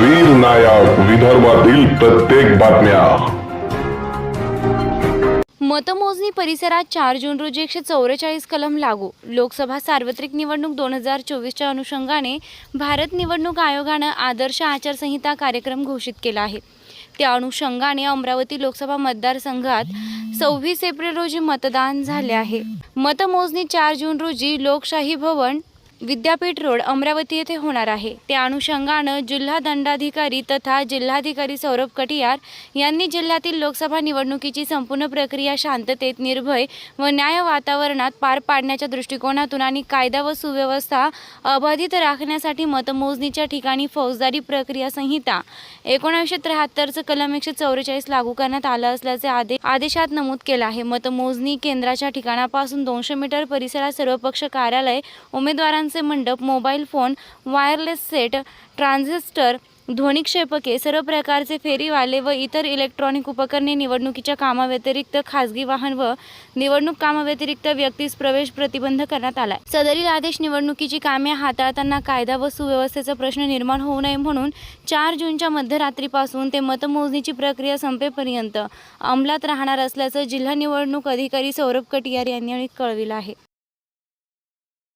वीर नायक विदर्भातील प्रत्येक बातम्या. मतमोजणी परिसरात चार जून रोजी एकशे चौवेचाळीस कलम लागू. लोकसभा सार्वत्रिक निवडणूक दोन हजार चोवीसच्या अनुषंगाने भारत निवडणूक आयोगानं आदर्श आचारसंहिता कार्यक्रम घोषित केला आहे. त्या अनुषंगाने अमरावती लोकसभा मतदारसंघात सव्वीस एप्रिल रोजी मतदान झाले आहे. मतमोजणी चार जून रोजी लोकशाही भवन विद्यापीठ रोड अमरावती येथे होणार आहे. त्या अनुषंगानं जिल्हा दंडाधिकारी तथा जिल्हाधिकारी सौरभ कटियार यांनी जिल्ह्यातील लोकसभा निवडणुकीची संपूर्ण प्रक्रिया शांततेत निर्भय व न्याय वातावरणात पार पाडण्याच्या दृष्टिकोनातून आणि कायदा व सुव्यवस्था अबाधित राखण्यासाठी मतमोजणीच्या ठिकाणी फौजदारी प्रक्रिया संहिता एकोणीसशे त्र्याहत्तरचं कलम एकशे चौवेचाळीस लागू करण्यात आलं असल्याचे आदेश आदेशात नमूद केलं आहे. मतमोजणी केंद्राच्या ठिकाणापासून दोनशे मीटर परिसरात सर्वपक्ष कार्यालय उमेदवारांचे मंडप mobile phone wireless set transistor ध्वनिक्षेपके सर्व प्रकारचे फेरीवाले व इतर इलेक्ट्रॉनिक उपकरणे निवडणुकीच्या कामाव्यतिरिक्त खासगी वाहन व निवडणूक कामाव्यतिरिक्त व्यक्तीस प्रवेश प्रतिबंध करण्यात आलाय. सदरील आदेश निवडणुकीची कामे हाताळताना कायदा व सुव्यवस्थेचा प्रश्न निर्माण होऊ नये म्हणून चार जूनच्या मध्यरात्रीपासून ते मतमोजणीची प्रक्रिया संपेपर्यंत अंमलात राहणार असल्याचं जिल्हा निवडणूक अधिकारी सौरभ कटियार यांनी कळविलं आहे.